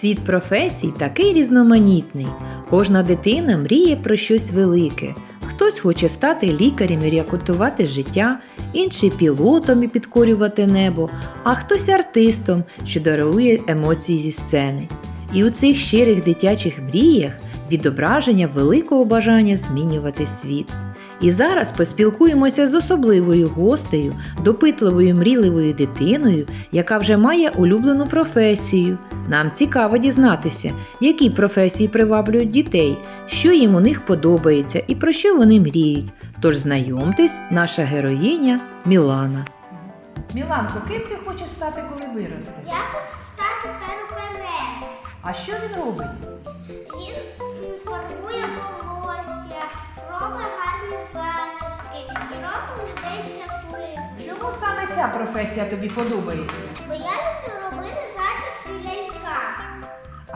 Світ професій такий різноманітний. Кожна дитина мріє про щось велике. Хтось хоче стати лікарем і рятувати життя, інший пілотом і підкорювати небо, а хтось артистом, що дарує емоції зі сцени. І у цих щирих дитячих мріях відображення великого бажання змінювати світ. І зараз поспілкуємося з особливою гостею, допитливою мрійливою дитиною, яка вже має улюблену професію. Нам цікаво дізнатися, які професії приваблюють дітей, що їм у них подобається і про що вони мріють. Тож знайомтесь, наша героїня Мілана. Міланко, ким ти хочеш стати, коли виростеш? Я хочу стати перукарем. А що він робить? Він м, фарбує волосся, робить гарні зачіски і робить людей щасливими. Чому саме ця професія тобі подобається? Бо я люблю робити.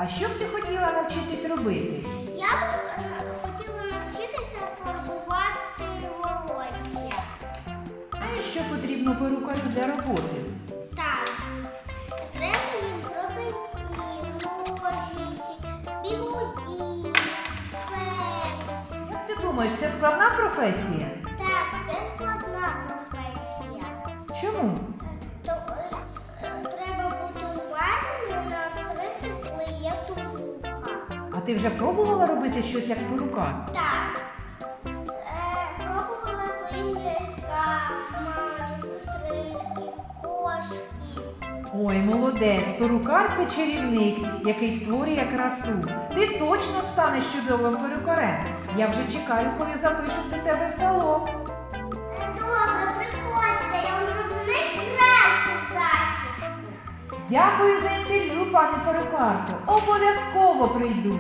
А що б ти хотіла навчитись робити? Я б е, хотіла навчитися фарбувати волосся. Знаєш, що потрібно перукарю для роботи? Так. Треба їм пробиці, ножиці, бігуді, фен. Як ти думаєш, це складна професія? Так, це складна професія. Чому? А ти вже пробувала робити щось як перукар? Так. Е, пробувала своїм мамі, сестрички, кошки. Ой, молодець, перукар це чарівник, який створює красу. Ти точно станеш чудовим перукарем. Я вже чекаю, коли запишусь до тебе в салон. Е, Добре, Дякую за інтерв'ю, пане перукарко. Обов'язково прийду.